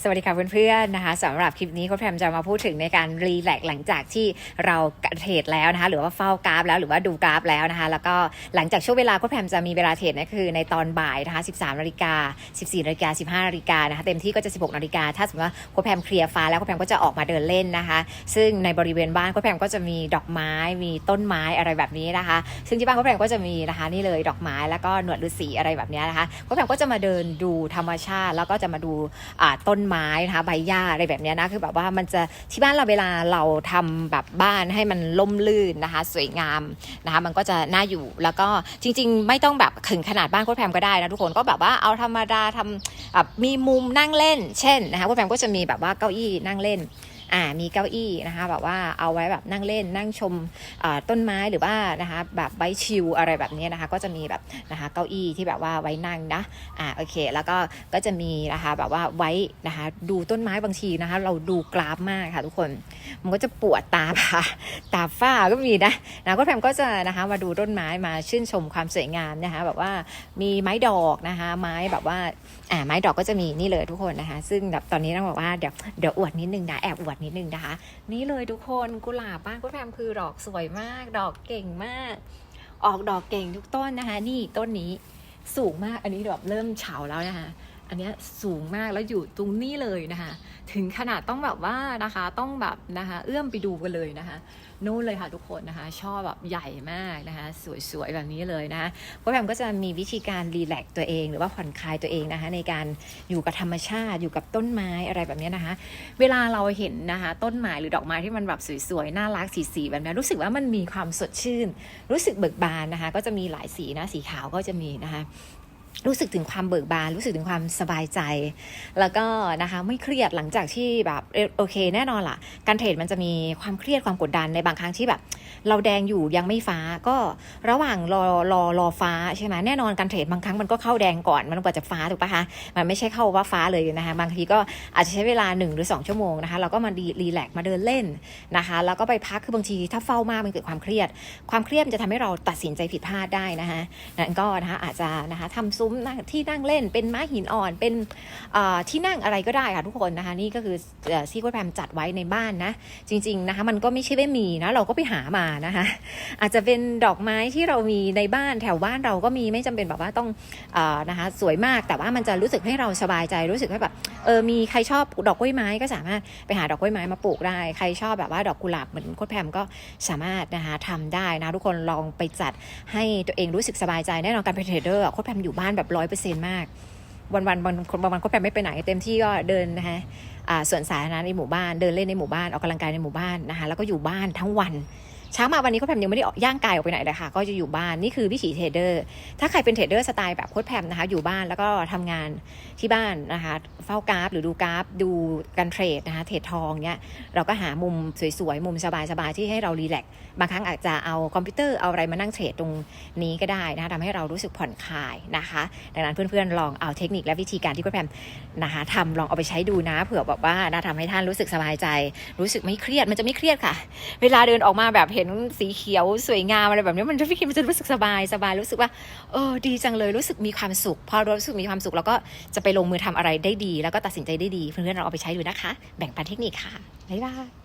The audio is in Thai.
สวัสดีค่ะเพื่อนๆนะคะสำหรับคลิปนี้โค้ชแพมจะมาพูดถึงในการรีแลกซ์หลังจากที่เราเทรดแล้วนะคะหรือว่าเฝ้ากราฟแล้วหรือว่าดูกราฟแล้วนะคะแล้วก็หลังจากช่วงเวลาโค้ชแพมจะมีเวลาเทรดนะคือในตอนบ่ายนะคะ13นาฬิกา14นาฬิกา15นาฬิกานะคะเต็มที่ก็จะ 16นาฬิกาถ้าสมมติว่าโค้ชแพมเคลียร์ฟ้าแล้วโค้ชแพมก็จะออกมาเดินเล่นนะคะ ซึ่งในบริเวณบ้านโค้ชแพมก็จะมีดอกไม้ มีต้นไม้อะไรแบบนี้นะคะ ซึ่งที่บ้านโค้ชแพมก็จะมีนะคะนี่เลยดอกไม้แล้วก็หนวดฤาษีอะไรแบบนี้นะคะโค้ชแพมก็จะมาเดินดูธรรมชาติ แล้วก็จะมาดูต้นไม้นะคะใบหญ้าอะไรแบบนี้นะคือแบบว่ามันจะที่บ้านเราเวลาเราทำแบบบ้านให้มันล่มลื่นนะคะ สวยงามนะคะมันก็จะน่าอยู่แล้วก็จริง ๆ ไม่ต้องแบบถึงขนาดบ้านโค้ชแพมก็ได้นะทุกคนก็แบบว่าเอาธรรมดาทำแบบมีมุมนั่งเล่น เช่นนะคะโค้ชแพมก็จะมีแบบว่าเก้าอี้นั่งเล่น อ่ามีเก้าอี้นะคะแบบว่าเอาไว้แบบนั่งเล่นนั่งชมต้นไม้หรือว่านะคะแบบไว้ชิลอะไรแบบนี้นะคะก็จะมีแบบนะคะเก้าอี้ที่แบบว่าไว้นั่งนะอ่าโอเค แล้วก็ก็จะมีนะคะแบบว่าไว้นะคะดูต้นไม้บางทีนะคะ เราดูกราฟมากค่ะทุกคนมันก็จะปวดตาค่ะตาฝ้าก็มีนะนะก็แพมก็จะนะคะมาดูต้นไม้มาชื่นชมความสวยงามนะคะแบบว่ามีไม้ดอกนะคะไม้แบบว่าอ่าไม้ดอกก็จะมีนี่เลยทุกคนนะคะ ซึ่งแบบตอนนี้ต้องบอกว่าเดี๋ยวเดี๋ยวอวดนิดนึงนะแอบอวดนิดนึงนะคะ นี่เลยทุกคนกุหลาบบ้านกุแพมคือดอกสวยมาก ดอกเก่งมาก ออกดอกเก่งทุกต้นนะคะ นี่ต้นนี้สูงมากอันนี้แบบเริ่มเฉาแล้วนะคะ อันนี้สูงมากแล้วอยู่ตรงนี้เลยนะคะ ถึงขนาดต้องแบบว่านะคะต้องแบบนะคะเอื้อมไปดูกันเลยนะคะนู่นเลยค่ะทุกคนนะคะชอบแบบใหญ่มากนะคะสวยๆแบบนี้เลยนะคะพวกแพมก็จะมีวิธีการรีแลกตัวเอง หรือว่าผ่อนคลายตัวเองนะคะในการอยู่กับธรรมชาติอยู่กับต้นไม้อะไรแบบนี้นะคะ เวลาเราเห็นนะคะต้นไม้หรือดอกไม้ที่มันแบบสวยๆน่ารักสีๆแบบนี้รู้สึกว่ามันมีความสดชื่น รู้สึกเบิกบานนะคะ ก็จะมีหลายสีนะสีขาวก็จะมีนะคะ รู้สึกถึงความเบิกบาน รู้สึกถึงความสบายใจ แล้วก็นะคะไม่เครียดหลังจากที่แบบโอเค แน่นอนล่ะ การเทรดมันจะมีความเครียดความกดดันในบางครั้งที่แบบ เราแดงอยู่ยังไม่ฟ้าก็ระหว่างรอรอรอฟ้าใช่ไหมแน่นอนการเทรดบางครั้งมันก็เข้าแดงก่อนมันกว่าจะฟ้าถูกปะคะมันไม่ใช่เข้าว่าฟ้าเลยนะคะบางทีก็อาจจะใช้เวลา1หรือ 2 ชั่วโมงนะคะเราก็มาดีรีแลกซ์มาเดินเล่นนะคะแล้วก็ไปพักคือบางทีถ้าเฝ้ามากมันเกิดความเครียด ความเครียดมันจะทำให้เราตัดสินใจผิดพลาดได้นะคะนั่นก็นะคะอาจจะนะคะทำซุ้มนั่งที่นั่งเล่น เป็นม้าหินอ่อน เป็นที่นั่งอะไรก็ได้ค่ะทุกคนนะคะ นี่ก็คือที่โค้ชแพมจัดไว้ในบ้านนะ จริง ๆนะคะ มันก็ไม่ใช่ไม่มีนะ เราก็ไปหามานะคะ อาจจะเป็นดอกไม้ที่เรามีในบ้านแถวบ้านเราก็มีไม่จำเป็นแบบว่าต้องอนะคะสวยมากแต่ว่ามันจะรู้สึกให้เราสบายใจรู้สึกให้แบบเออมีใครชอบดอกกล้วยไม้ก็สามารถไปหาดอกกล้วยไม้มาปลูกได้ ใครชอบแบบว่าดอกกุหลาบเหมือนโคดแพมก็สามารถนะคะทำได้นะทุกคนลองไปจัดให้ตัวเองรู้สึกสบายใจแน่นอนการเป็นเทรดเดอร์โคดแพมอยู่บ้านแบบร้อยเปอร์เซ็นต์มาก วันวันวันบางวันก็แบบไม่ไปไหน เต็มที่ก็เดินนะคะอ่าสวนสาธารณะในหมู่บ้านเดินเล่นในหมู่บ้านออกกำลังกายในหมู่บ้านนะคะแล้วก็อยู่บ้านทั้งวัน เช้ามาวันนี้โค้ชแพมยังไม่ได้ออกย่างกายออกไปไหนเลยค่ะ ก็จะอยู่บ้านนี่คือวิถีเทรดเดอร์ ถ้าใครเป็นเทรดเดอร์สไตล์แบบโค้ชแพมนะคะ อยู่บ้านแล้วก็ทำงานที่บ้านนะคะ เฝ้ากราฟหรือดูกราฟดูการเทรดนะคะ เทรดทองเนี้ยเราก็หามุมสวยๆมุมสบายๆที่ให้เรารีแลกบางครั้งอาจจะเอาคอมพิวเตอร์เอาอะไรมานั่งเทรดตรงนี้ก็ได้นะคะทำให้เรารู้สึกผ่อนคลายนะคะ ดังนั้นเพื่อนๆลองเอาเทคนิคและวิธีการที่โค้ชแพมนะคะทำลองเอาไปใช้ดูนะเผื่อแบบว่านะทำให้ท่านรู้สึกสบายใจ รู้สึกไม่เครียดมันจะไม่เครียดค่ะ เวลาเดินออกมาแบบเห็นสีเขียวสวยงามอะไรแบบนี้มันจะพี่คิมจะรู้สึกสบายสบายรู้สึกว่าเออดีจังเลยรู้สึกมีความสุข พอรู้สึกมีความสุขแล้วก็จะไปลงมือทำอะไรได้ดี แล้วก็ตัดสินใจได้ดี เพื่อนๆเราเอาไปใช้ดูนะคะ แบ่งปันเทคนิคค่ะบ๊ายบาย